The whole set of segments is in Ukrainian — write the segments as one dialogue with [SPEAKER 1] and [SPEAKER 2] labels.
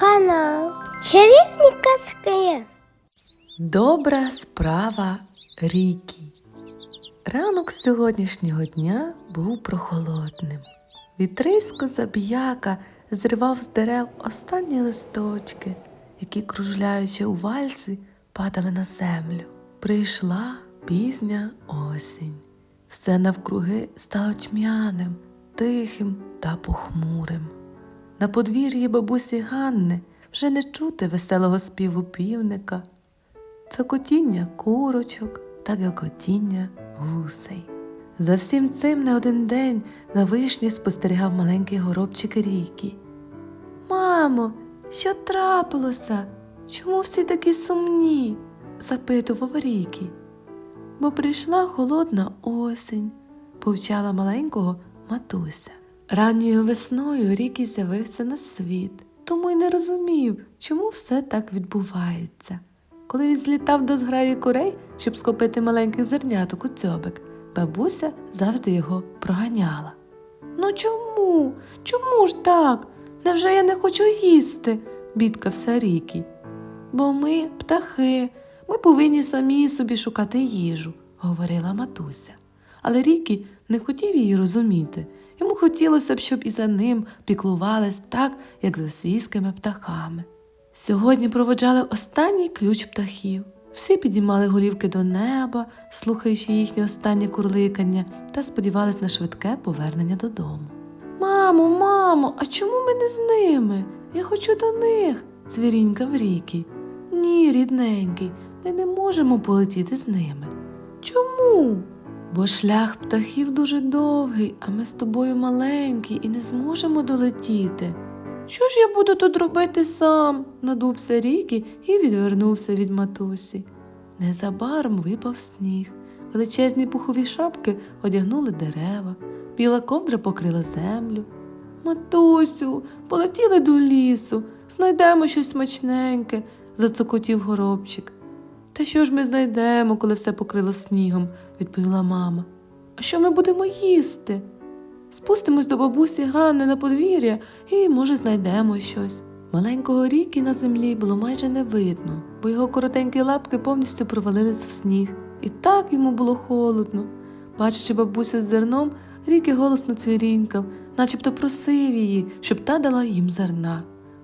[SPEAKER 1] Канал Чарівні казки.
[SPEAKER 2] Добра справа Рікі. Ранок сьогоднішнього дня був прохолодним. Вітрисько забіяка зривав з дерев останні листочки, які, кружляючи у вальсі, падали на землю. Прийшла пізня осінь. Все навкруги стало тьмяним, тихим та похмурим. На подвір'ї бабусі Ганни вже не чути веселого співу півника, цокотіння курочок та гелкотіння гусей. За всім цим не один день на вишні спостерігав маленький горобчик Рікі. Мамо, що трапилося? Чому всі такі сумні? запитував Рікі. Бо прийшла холодна осінь, повчала маленького матуся. Ранньою весною Рікі з'явився на світ, тому й не розумів, чому все так відбувається. Коли він злітав до зграї курей, щоб схопити маленьких зерняток у дзьобик, бабуся завжди його проганяла. Ну чому? Чому ж так? Невже я не хочу їсти? бідкався Рікі. Бо ми птахи, ми повинні самі собі шукати їжу, говорила матуся. Але Рікі не хотів її розуміти. Йому хотілося б, щоб і за ним піклувались так, як за свійськими птахами. Сьогодні проводжали останній ключ птахів. Всі підіймали голівки до неба, слухаючи їхнє останнє курликання, та сподівались на швидке повернення додому. Мамо, мамо, а чому ми не з ними? Я хочу до них, цвірінькав Рікі. Ні, рідненький, ми не можемо полетіти з ними. Чому? Бо шлях птахів дуже довгий, а ми з тобою маленькі і не зможемо долетіти. Що ж я буду тут робити сам? надувся Рікі і відвернувся від матусі. Незабаром випав сніг. Величезні пухові шапки одягнули дерева, біла ковдра покрила землю. Матусю, полетіли до лісу, знайдемо щось смачненьке, зацокотів горобчик. Та що ж ми знайдемо, коли все покрило снігом, відповіла мама. А що ми будемо їсти? Спустимось до бабусі Ганни на подвір'я і, може, знайдемо щось. Маленького ріки на землі було майже не видно, бо його коротенькі лапки повністю провалились в сніг. І так йому було холодно. Бачачи бабусю з зерном, Ріки голосно цвірінькав, начебто просив її, щоб та дала їм зерна.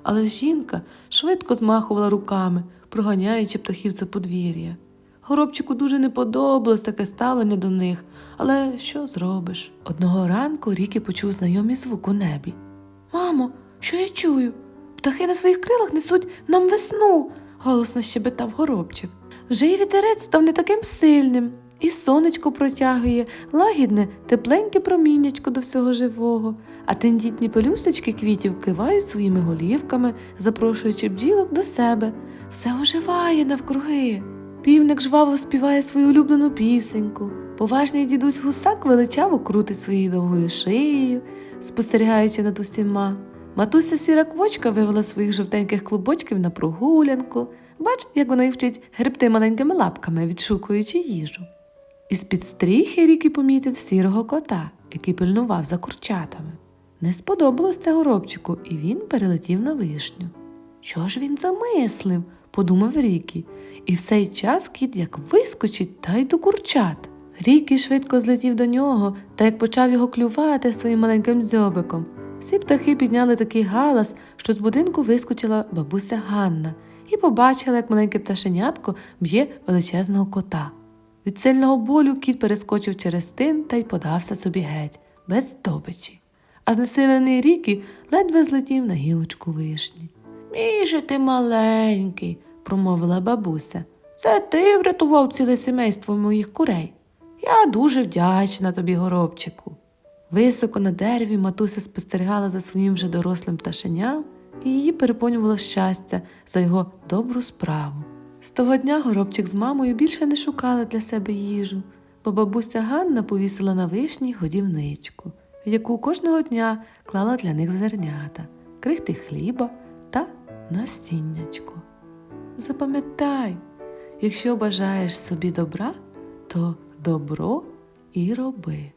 [SPEAKER 2] Але жінка швидко змахувала руками, проганяючи птахів це подвір'я. Горобчику дуже не подобалось таке ставлення до них, але що зробиш? Одного ранку Рікі почув знайомий звук у небі. Мамо, що я чую? Птахи на своїх крилах несуть нам весну, голосно щебетав горобчик. Вже й вітерець став не таким сильним, і сонечко протягує лагідне, тепленьке проміннячко до всього живого, а тендітні пелюсточки квітів кивають своїми голівками, запрошуючи бджілок до себе. Все оживає навкруги. Півник жваво співає свою улюблену пісеньку. Поважний дідусь гусак величаво крутить своєю довгою шиєю, спостерігаючи над усіма. Матуся сіра квочка вивела своїх жовтеньких клубочків на прогулянку. Бач, як вона їх вчить гребти маленькими лапками, відшукуючи їжу. Із-під стріхи Рікі помітив сірого кота, який пильнував за курчатами. Не сподобалось це горобчику, і він перелетів на вишню. Що ж він замислив? подумав Рікі, і в цей час кіт як вискочить та й до курчат. Рікі швидко злетів до нього та як почав його клювати своїм маленьким дзьобиком. Всі птахи підняли такий галас, що з будинку вискочила бабуся Ганна і побачила, як маленьке пташенятко б'є величезного кота. Від сильного болю кіт перескочив через тин та й подався собі геть, без здобичі. А знесилений Рікі ледве злетів на гілочку вишні. Мій же ти маленький, промовила бабуся. Це ти врятував ціле сімейство моїх курей. Я дуже вдячна тобі, горобчику. Високо на дереві матуся спостерігала за своїм вже дорослим пташеням, і її переповнювало щастя за його добру справу. З того дня горобчик з мамою більше не шукали для себе їжу, бо бабуся Ганна повісила на вишні годівничку, яку кожного дня клала для них зернята, крихти хліба та настіннячко. Запам'ятай, якщо бажаєш собі добра, то добро і роби.